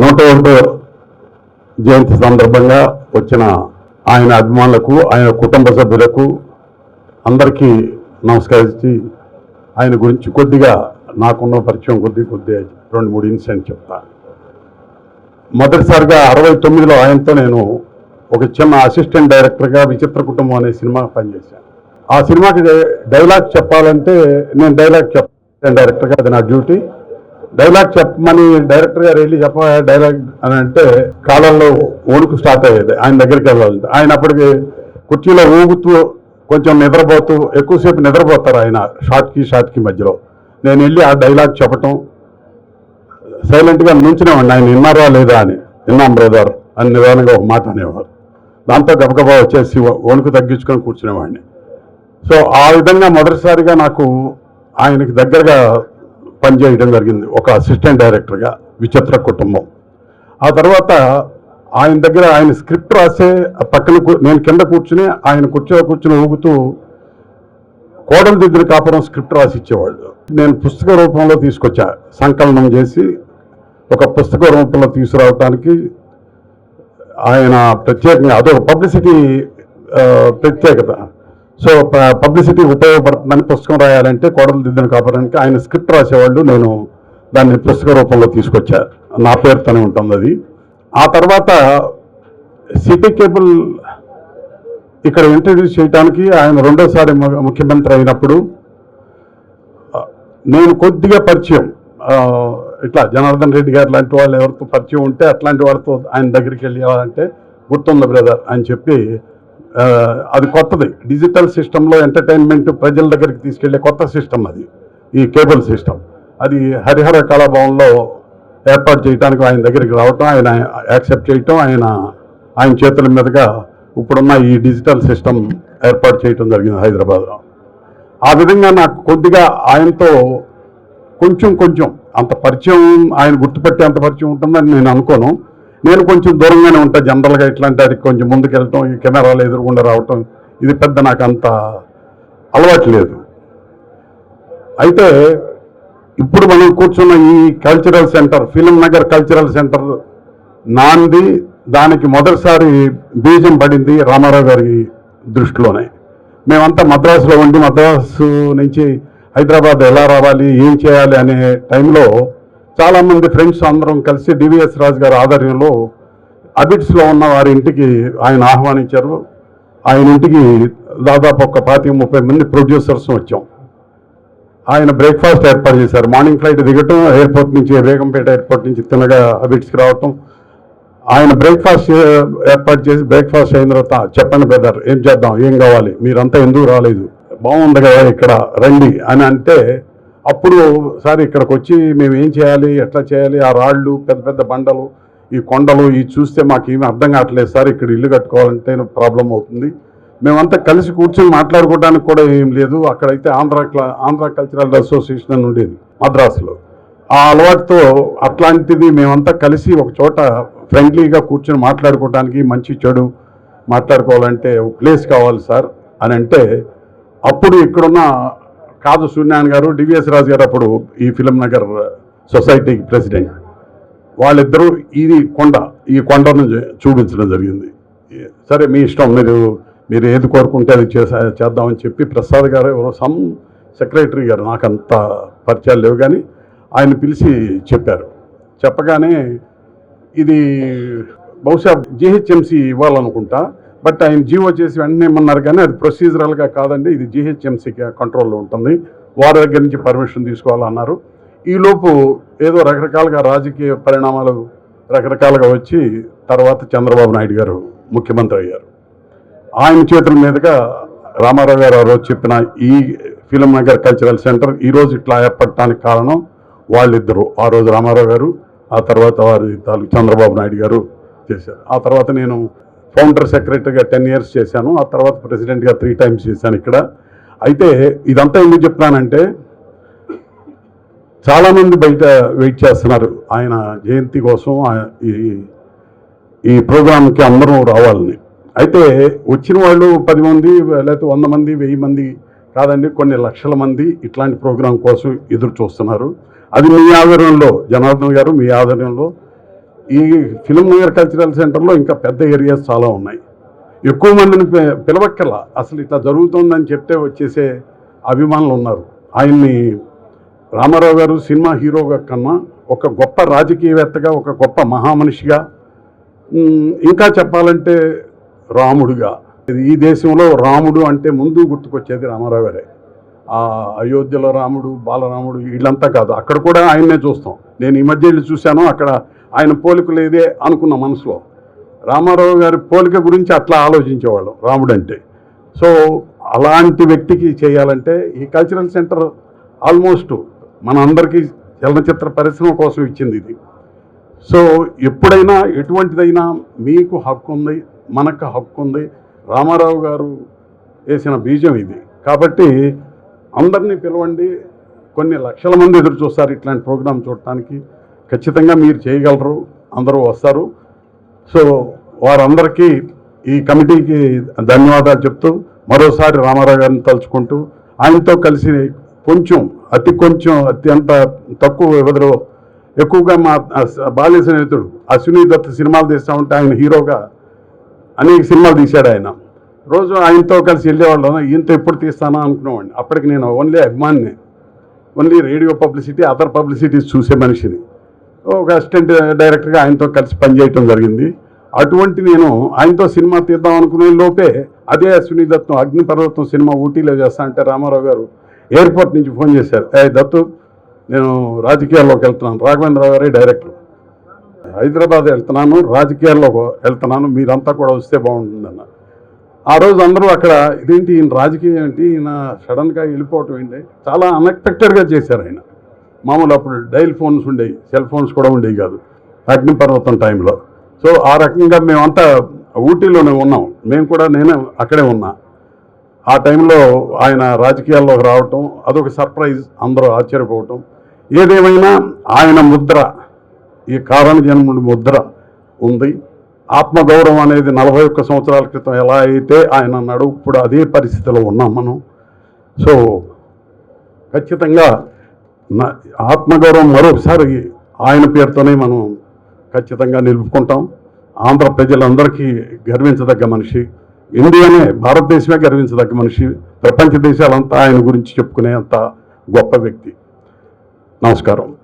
నూట ఒకటో జయంతి సందర్భంగా వచ్చిన ఆయన అభిమానులకు ఆయన కుటుంబ సభ్యులకు అందరికీ నమస్కరించి ఆయన గురించి కొద్దిగా నాకున్న పరిచయం కొద్ది కొద్దిగా రెండు మూడు ఇన్సిడెంట్ చెప్తా. మొదటిసారిగా అరవై తొమ్మిదిలో ఆయనతో నేను ఒక చిన్న అసిస్టెంట్ డైరెక్టర్గా విచిత్ర కుటుంబం అనే సినిమా పనిచేశాను. ఆ సినిమాకి డైలాగ్ చెప్పాలంటే నేను డైలాగ్ చెప్పాను డైరెక్టర్గా అది నా డ్యూటీ. డైలాగ్ చెప్పమని డైరెక్టర్ గారు వెళ్ళి చెప్ప డైలాగ్ అని అంటే కాలంలో ఓడుకు స్టార్ట్ అయ్యేది ఆయన దగ్గరికి వెళ్ళాలి ఆయన అప్పటికి కుర్చీలో ఊగుతూ కొంచెం నిద్రపోతూ ఎక్కువసేపు నిద్రపోతారు ఆయన షార్ట్కి షార్ట్కి మధ్యలో. నేను వెళ్ళి ఆ డైలాగ్ చెప్పటం సైలెంట్గా నుంచునేవాడిని. ఆయన విన్నారా లేదా అని. విన్నాం బ్రదర్ అని నిదానంగా ఒక మాట అనేవారు. దాంతో గబగబా వచ్చేసి వణుకు తగ్గించుకొని కూర్చునేవాడిని. సో ఆ విధంగా మొదటిసారిగా నాకు ఆయనకి దగ్గరగా పనిచేయడం జరిగింది. ఒక అసిస్టెంట్ డైరెక్టర్గా విచిత్ర కుటుంబం. ఆ తర్వాత ఆయన దగ్గర ఆయన స్క్రిప్ట్ రాసే ఆ పక్కన నేను కింద కూర్చుని ఆయన కూర్చో కూర్చుని ఊగుతూ కోడల దగ్గర కాపురం స్క్రిప్ట్ రాసి ఇచ్చేవాళ్ళు. నేను పుస్తక రూపంలో తీసుకొచ్చా. సంకలనం చేసి ఒక పుస్తక రూపంలో తీసుకురావటానికి ఆయన ప్రత్యేకంగా అదొక పబ్లిసిటీ ప్రత్యేకత. సో ప- పబ్లిసిటీ ఉపయోగపడుతుందని పుస్తకం రాయాలంటే కోడలు దిద్దిన కాపాడానికి ఆయన స్క్రిప్ట్ రాసేవాళ్ళు నేను దాన్ని పుస్తక రూపంలో తీసుకొచ్చా. నా పేరుతోనే ఉంటుంది అది. ఆ తర్వాత సిటీ కేబుల్ ఇక్కడ ఇంట్రడ్యూస్ చేయడానికి ఆయన రెండోసారి ముఖ్యమంత్రి అయినప్పుడు నేను కొద్దిగా పరిచయం ఇట్లా జనార్దన్ రెడ్డి గారు లాంటి వాళ్ళు ఎవరితో పరిచయం ఉంటే అట్లాంటి వాళ్ళతో ఆయన దగ్గరికి వెళ్ళాలంటే గుర్తుంది బ్రదర్ అని చెప్పి అది కొత్తది. డిజిటల్ సిస్టంలో ఎంటర్టైన్మెంట్ ప్రజల దగ్గరికి తీసుకెళ్ళే కొత్త సిస్టమ్ అది ఈ కేబుల్ సిస్టమ్ అది హరిహర కళాభవన్లో ఏర్పాటు చేయడానికి ఆయన దగ్గరికి రావటం ఆయన యాక్సెప్ట్ చేయటం ఆయన ఆయన చేతుల మీదుగా ఇప్పుడున్న ఈ డిజిటల్ సిస్టమ్ ఏర్పాటు చేయటం జరిగింది హైదరాబాద్లో. ఆ విధంగా నాకు కొద్దిగా ఆయనతో కొంచెం కొంచెం అంత పరిచయం ఆయన గుర్తుపెట్టే అంత పరిచయం ఉంటుందని నేను అనుకోను. నేను కొంచెం దూరంగానే ఉంటా జనరల్గా ఇట్లాంటి వాటికి కొంచెం ముందుకు వెళ్ళటం ఈ కెమెరాలు ఎదురుకుండా రావటం ఇది పెద్ద నాకు అంత అలవాటు లేదు. అయితే ఇప్పుడు మనం కూర్చున్న ఈ cultural centre film Nagar cultural centre నాంది దానికి మొదటిసారి బీజం పడింది రామారావు గారి దృష్టిలోనే. మేమంతా మద్రాసులో ఉండి మద్రాసు నుంచి హైదరాబాద్ ఎలా రావాలి ఏం చేయాలి అనే టైంలో చాలామంది ఫ్రెండ్స్ అందరం కలిసి డివిఎస్ రాజు గారి ఆధ్వర్యంలో అబిట్స్లో ఉన్న వారి ఇంటికి ఆయన ఆహ్వానించారు. ఆయన ఇంటికి దాదాపు ఒక పాతిక ముప్పై మంది ప్రొడ్యూసర్స్ వచ్చాం. ఆయన బ్రేక్ఫాస్ట్ ఏర్పాటు చేశారు. మార్నింగ్ ఫ్లైట్ దిగటం ఎయిర్పోర్ట్ నుంచి బేగంపేట ఎయిర్పోర్ట్ నుంచి తిన్నగా అబిట్స్కి రావటం. ఆయన బ్రేక్ఫాస్ట్ ఏర్పాటు చేసి బ్రేక్ఫాస్ట్ అయిన తర్వాత చెప్పండి బ్రదర్ ఏం చేద్దాం ఏం కావాలి? మీరంతా ఎందుకు రాలేదు? బాగుంది కదా ఇక్కడ రండి అని అంటే అప్పుడు సార్ ఇక్కడికి వచ్చి మేము ఏం చేయాలి ఎట్లా చేయాలి ఆ రాళ్ళు పెద్ద పెద్ద బండలు ఈ కొండలు ఇవి చూస్తే మాకు ఏమీ అర్థం కావట్లేదు సార్. ఇక్కడ ఇల్లు కట్టుకోవాలంటే ప్రాబ్లం అవుతుంది. మేమంతా కలిసి కూర్చొని మాట్లాడుకోవడానికి కూడా ఏం లేదు. అక్కడైతే ఆంధ్ర క్లా- ఆంధ్ర కల్చరల్ అసోసియేషన్ అని ఉండేది మద్రాసులో. ఆ అలవాటుతో అట్లాంటిది మేమంతా కలిసి ఒక చోట ఫ్రెండ్లీగా కూర్చొని మాట్లాడుకోవడానికి మంచి చెడు మాట్లాడుకోవాలంటే ఒక ప్లేస్ కావాలి సార్ అని అంటే అప్పుడు ఇక్కడున్న కాదు సూర్యనారాయణ గారు డివిఎస్ రాజు గారు అప్పుడు ఈ ఫిలిం నగర్ సొసైటీకి ప్రెసిడెంట్. వాళ్ళిద్దరూ ఇది కొండ ఈ కొండను చూపించడం జరిగింది. సరే మీ ఇష్టం మీరు మీరు ఏది కోరుకుంటే అది చేసా చేద్దామని చెప్పి ప్రసాద్ గారు ఎవరో సమ్ సెక్రటరీ గారు నాకు అంత పరిచయాలు లేవు కానీ ఆయన పిలిచి చెప్పారు. చెప్పగానే ఇది బహుశా జిహెచ్ఎంసి ఇవ్వాలనుకుంటా బట్ ఆయన జీవో చేసి వెంటనే ఏమన్నారు కానీ అది ప్రొసీజరల్గా కాదండి. ఇది జిహెచ్ఎంసీ కంట్రోల్లో ఉంటుంది. వారి దగ్గర నుంచి పర్మిషన్ తీసుకోవాలన్నారు. ఈలోపు ఏదో రకరకాలుగా రాజకీయ పరిణామాలు రకరకాలుగా వచ్చి తర్వాత చంద్రబాబు నాయుడు గారు ముఖ్యమంత్రి అయ్యారు. ఆయన చేతుల మీదుగా రామారావు గారు రోజు చెప్పిన ఈ ఫిలిం నగర్ కల్చరల్ సెంటర్ ఈ రోజు ఇట్లా ఏర్పడటానికి కారణం వాళ్ళిద్దరు. ఆ రోజు రామారావు గారు ఆ తర్వాత వారి తాలూకు చంద్రబాబు నాయుడు గారు చేశారు. ఆ తర్వాత నేను ఫౌండర్ సెక్రటరీగా టెన్ ఇయర్స్ చేశాను. ఆ తర్వాత ప్రెసిడెంట్గా త్రీ టైమ్స్ చేశాను ఇక్కడ. అయితే ఇదంతా ఎందుకు చెప్తున్నానంటే చాలామంది బయట వెయిట్ చేస్తున్నారు. ఆయన జయంతి కోసం ఈ ఈ ప్రోగ్రాంకి అందరూ రావాలని. అయితే వచ్చిన వాళ్ళు పది మంది లేకపోతే వంద మంది వెయ్యి మంది కాదండి కొన్ని లక్షల మంది ఇట్లాంటి ప్రోగ్రాం కోసం ఎదురు చూస్తున్నారు. అది మీ ఆధ్వర్యంలో జనార్దన్ గారు మీ ఆధ్వర్యంలో ఈ ఫిల్మ్ నగర్ కల్చరల్ సెంటర్లో ఇంకా పెద్ద ఏరియాస్ చాలా ఉన్నాయి. ఎక్కువ మందిని పిలవక్కల పిలవక్కర్లా. అసలు ఇట్లా జరుగుతుందని చెప్తే వచ్చేసే అభిమానులు ఉన్నారు. ఆయన్ని రామారావు గారు సినిమా హీరోగా కన్నా ఒక గొప్ప రాజకీయవేత్తగా ఒక గొప్ప మహామనిషిగా ఇంకా చెప్పాలంటే రాముడుగా. ఇది ఈ దేశంలో రాముడు అంటే ముందు గుర్తుకొచ్చేది రామారావు గారే. ఆ అయోధ్యలో రాముడు బాలరాముడు వీళ్ళంతా కాదు. అక్కడ కూడా ఆయన్నే చూస్తాం. నేను ఈ మధ్య వెళ్ళి చూశాను అక్కడ ఆయన పోలిక లేదే అనుకున్న మనసులో. రామారావు గారి పోలిక గురించి అట్లా ఆలోచించేవాళ్ళం రాముడు అంటే సో అలాంటి వ్యక్తికి చేయాలంటే ఈ కల్చరల్ సెంటర్ ఆల్మోస్ట్ మన అందరికీ చలనచిత్ర పరిశ్రమ కోసం ఇచ్చింది ఇది. సో ఎప్పుడైనా ఎటువంటిదైనా మీకు హక్కు ఉంది మనకు హక్కు ఉంది రామారావు గారు వేసిన బీజం ఇది. కాబట్టి అందరినీ పిలవండి కొన్ని లక్షల మంది ఎదురు చూస్తారు ఇట్లాంటి ప్రోగ్రాం చూడటానికి. ఖచ్చితంగా మీరు చేయగలరు. అందరూ వస్తారు. సో వారందరికీ ఈ కమిటీకి ధన్యవాదాలు చెప్తూ మరోసారి రామారావు గారిని తలుచుకుంటూ ఆయనతో కలిసి కొంచెం అతి కొంచెం అత్యంత తక్కువ వ్యవధిలో ఎక్కువగా మా బాల్య స్నేహితుడు అశ్విని దత్ సినిమాలు తీస్తా ఉంటే ఆయన హీరోగా అనేక సినిమాలు తీశాడు ఆయన. రోజు ఆయనతో కలిసి వెళ్ళేవాళ్ళం. ఈయనతో ఎప్పుడు తీస్తానా? అనుకునేవాడిని. అప్పటికి నేను ఓన్లీ అభిమానిని. Only radio publicity other publicities చూసే మనిషిని. ఒక అసిస్టెంట్ డైరెక్టర్గా ఆయనతో కలిసి పనిచేయటం జరిగింది. అటువంటి నేను ఆయనతో సినిమా తీద్దాం అనుకునే లోపే అదే అశ్విని దత్తం అగ్నిపర్వతం సినిమా ఊటీలో చేస్తా అంటే రామారావు గారు ఎయిర్పోర్ట్ నుంచి ఫోన్ చేశారు. ఏ దత్తు నేను రాజకీయాల్లోకి వెళ్తున్నాను. రాఘవేంద్రరావు గారే డైరెక్టర్. హైదరాబాద్ వెళ్తున్నాను రాజకీయాల్లో వెళ్తున్నాను. మీరంతా కూడా వస్తే బాగుంటుందన్నారు. ఆ రోజు అందరూ అక్కడ ఇదేంటి ఈయన రాజకీయం ఏంటి? ఈయన సడన్గా వెళ్ళిపోవటం ఏంటి? చాలా అన్ఎక్స్పెక్టెడ్గా చేశారు ఆయన. మామూలు అప్పుడు డైల్ ఫోన్స్ ఉండేవి సెల్ ఫోన్స్ కూడా ఉండేవి కాదు అగ్నిపర్వతం టైంలో. సో ఆ రకంగా మేమంతా ఊటీలోనే ఉన్నాం. మేము కూడా నేను అక్కడే ఉన్నా. ఆ టైంలో ఆయన రాజకీయాల్లోకి రావటం అదొక సర్ప్రైజ్ అందరూ ఆశ్చర్యపోవటం. ఏదేమైనా ఆయన ముద్ర ఈ కారణ జన్ముడి ముద్ర ఉంది. ఆత్మగౌరవం అనేది నలభై ఒక్క సంవత్సరాల క్రితం ఎలా అయితే ఆయన అన్నాడు ఇప్పుడు అదే పరిస్థితిలో ఉన్నాం మనం. సో ఖచ్చితంగా నా- ఆత్మగౌరవం మరొకసారి ఆయన పేరుతోనే మనం ఖచ్చితంగా నిలుపుకుంటాం. ఆంధ్ర ప్రజలందరికీ గర్వించదగ్గ మనిషి ఇండియానే భారతదేశమే గర్వించదగ్గ మనిషి ప్రపంచ దేశాలంతా ఆయన గురించి చెప్పుకునే అంత గొప్ప వ్యక్తి. నమస్కారం.